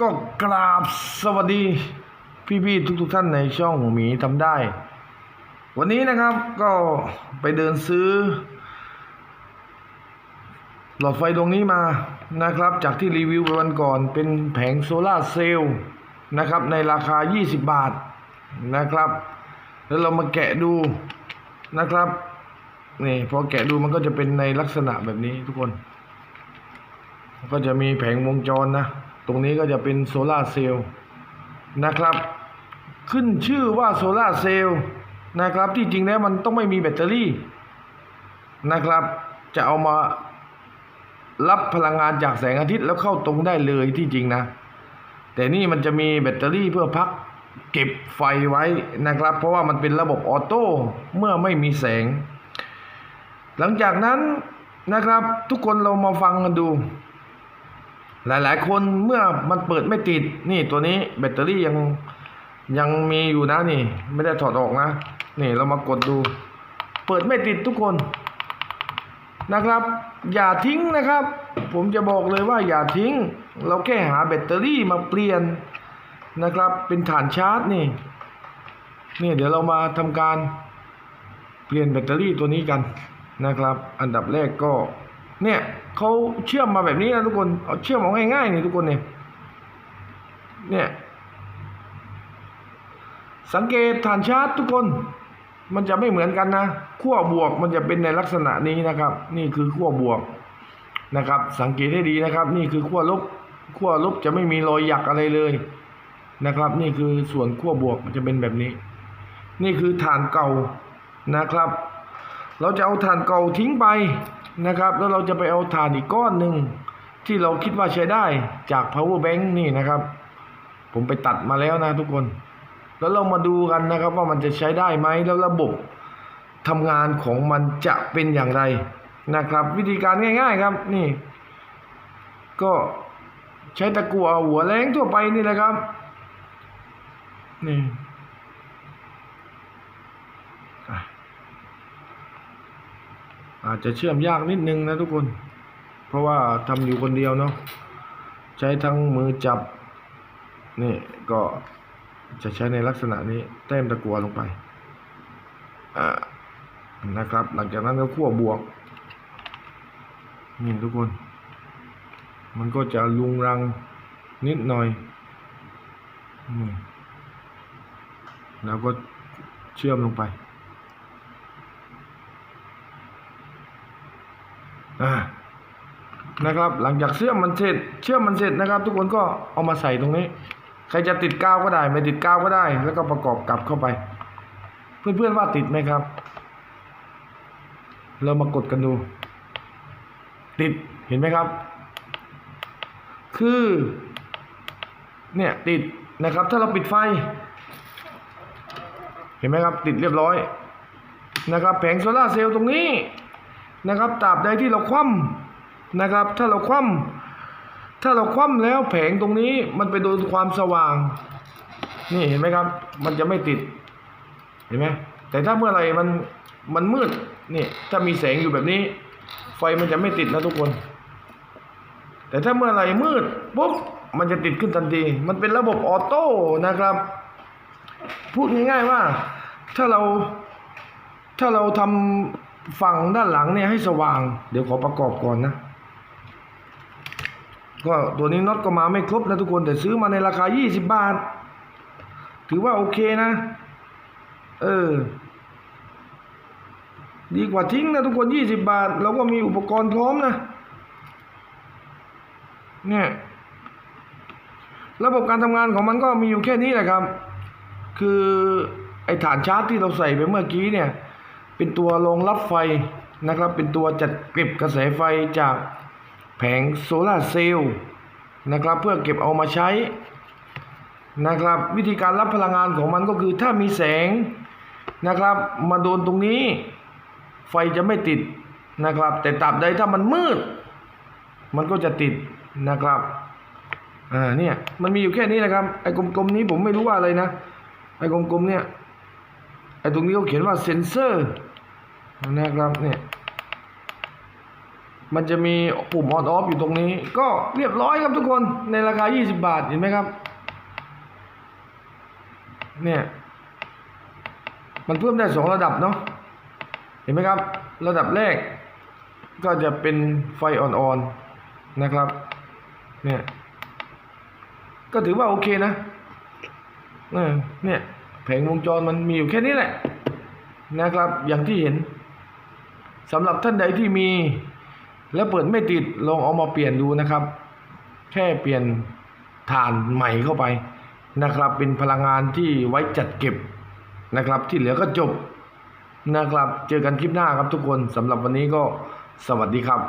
ก็กราบสวัสดีพี่ๆทุกๆท่านในช่องหมีทำได้ วันนี้นะครับก็ไปเดินซื้อ หลอดไฟดวงนี้มานะครับ จากที่รีวิวไปวันก่อนเป็นแผงโซลาเซลล์นะครับ ในราคา 20 บาทนะครับ แล้วเรามาแกะดูนะครับนี่พอแกะดูมันก็จะเป็นในลักษณะแบบนี้ทุกคน ก็จะมีแผงวงจรนะ ตรงนี้ก็จะเป็นโซลาเซลล์นะครับ ขึ้นชื่อว่าโซลาเซลล์นะครับที่จริงแล้วมันต้องไม่มีแบตเตอรี่นะครับ จะเอามารับพลังงานจากแสงอาทิตย์แล้วเข้าตรงได้เลยที่จริงนะ แต่นี่มันจะมีแบตเตอรี่เพื่อพักเก็บไฟไว้นะครับ เพราะว่ามันเป็นระบบออโต้เมื่อไม่มีแสง หลังจากนั้นนะครับทุกคนเรามาฟังกันดู หลาย ๆ คนเมื่อมันเปิดไม่ติดนี่ตัวนี้แบตเตอรี่ยังยังมีอยู่นะนี่ ไม่ได้ถอดออกนะ นี่เรามากดดู เปิดไม่ติดทุกคนนะครับ อย่าทิ้งนะครับ ผมจะบอกเลยว่าอย่าทิ้ง เราแค่หาแบตเตอรี่มาเปลี่ยนนะครับ เป็นฐานชาร์จนี่นี่เดี๋ยวเรามาทำการเปลี่ยนแบตเตอรี่ตัวนี้กันนะครับ อันดับแรกก็ เนี่ยเขาเชื่อมมาแบบนี้นะทุกคนเอาเชื่อมเอาง่ายๆนี่ทุกคนเนี่ยเนี่ยสังเกตฐานชาร์จทุกคน มันจะไม่เหมือนกันนะขั้วบวกมันจะเป็นในลักษณะนี้นะครับ นี่คือขั้วบวกนะครับ สังเกตให้ดีนะครับ นี่คือขั้วลบขั้วลบจะไม่มีรอยหยักอะไรเลยนะครับ นี่คือส่วนขั้วบวกมันจะเป็นแบบนี้ นี่คือฐานเก่านะครับ เราจะเอาฐานเก่าทิ้งไป นะครับ แล้วเราจะไปเอาฐานอีกก้อนหนึ่งที่เราคิดว่าใช้ได้จาก power bank นี่นะครับ ผมไปตัดมาแล้วนะทุกคน แล้วเรามาดูกันนะครับว่ามันจะใช้ได้ไหมแล้วระบบทำงานของมันจะเป็นอย่างไรนะครับ วิธีการง่าย ๆครับนี่ ก็ใช้ตะกั่วหัวแรงทั่วไปนี่แหละครับนี่ อาจจะเชื่อมยากนิดนึงนะทุกคน เพราะว่าทำอยู่คนเดียวเนาะใช้ทั้งมือจับนี่ก็จะใช้ในลักษณะนี้แต้มตะกัวลงไปนะครับ หลังจากนั้นก็ขั้วบวกนี่ทุกคน มันก็จะลุงรังนิดหน่อยนี่แล้วก็เชื่อมลงไป อ่านะครับ หลังจากเชื่อมมันเสร็จ เชื่อมมันเสร็จนะครับ ทุกคนก็เอามาใส่ตรงนี้ ใครจะติดกาวก็ได้ไม่ติดกาวก็ได้ แล้วก็ประกอบกลับเข้าไป เพื่อนๆว่าติดไหมครับ เรามากดกันดู ติดเห็นไหมครับ คือ เนี่ยติดนะครับ ถ้าเราปิดไฟ เห็นไหมครับ ติดเรียบร้อยนะครับ แผงโซลาเซลล์ตรงนี้ นะครับตราบใดที่เราคว่ำนะครับ ถ้าเราคว่ำถ้าเราคว่ำแล้วแผงตรงนี้มันไปโดนความสว่าง นี่เห็นไหมครับ มันจะไม่ติดเห็นไหมแต่ถ้าเมื่อไหร่มันมันมืดนี่ถ้ามีแสงอยู่แบบนี้ ไฟมันจะไม่ติดนะทุกคน แต่ถ้าเมื่อไหร่มืดปุ๊บมันจะติดขึ้นทันที มันเป็นระบบออโต้นะครับ พูดง่ายๆว่าถ้าเราถ้าเราทำ ฝั่งด้านหลังเนี่ยให้สว่าง เดี๋ยวขอประกอบก่อนนะ ก็ตัวนี้น็อตก็มาไม่ครบนะทุกคนแต่ซื้อมาในราคา 20 บาท ถือว่าโอเคนะ เออ ดีกว่าทิ้งนะทุกคน 20 บาท เราก็มีอุปกรณ์พร้อมนะ เนี่ย ระบบการทำงานของมันก็มีอยู่แค่นี้แหละครับ คือไอ้ฐานชาร์จที่เราใส่ไปเมื่อกี้เนี่ย เป็นตัวรองรับไฟนะครับ เป็นตัวจัดเก็บกระแสไฟจากแผงโซลาเซลล์นะครับ เพื่อเก็บเอามาใช้นะครับ วิธีการรับพลังงานของมันก็คือถ้ามีแสงนะครับ มาโดนตรงนี้ ไฟจะไม่ติดนะครับ แต่ตราบใดถ้ามันมืด มันก็จะติดนะครับอ่าเนี่ยมันมีอยู่แค่นี้นะครับไอ้กลมๆนี้ผมไม่รู้ว่าอะไรนะไอ้กลมๆเนี่ย ไอ้ตรงนี้เขาเขียนว่าเซนเซอร์นะครับเนี่ยมันจะมีปุ่มออนออฟอยู่ตรงนี้ ก็เรียบร้อยครับทุกคนในราคา 20 บาทเห็นไหมครับ เนี่ย มันเพิ่มได้สองระดับเนาะเห็นไหมครับ ระดับแรก ก็จะเป็นไฟอ่อนๆนะครับ เนี่ย ก็ถือว่าโอเคนะเออเนี่ย แผงวงจรมันมีอยู่แค่นี้แหละนะครับ อย่างที่เห็นสำหรับท่านใดที่มีแล้วเปิดไม่ติดลองเอามาเปลี่ยนดูนะครับ แค่เปลี่ยนฐานใหม่เข้าไปนะครับ เป็นพลังงานที่ไว้จัดเก็บนะครับ ที่เหลือก็จบนะครับ เจอกันคลิปหน้าครับทุกคนสำหรับวันนี้ก็สวัสดีครับ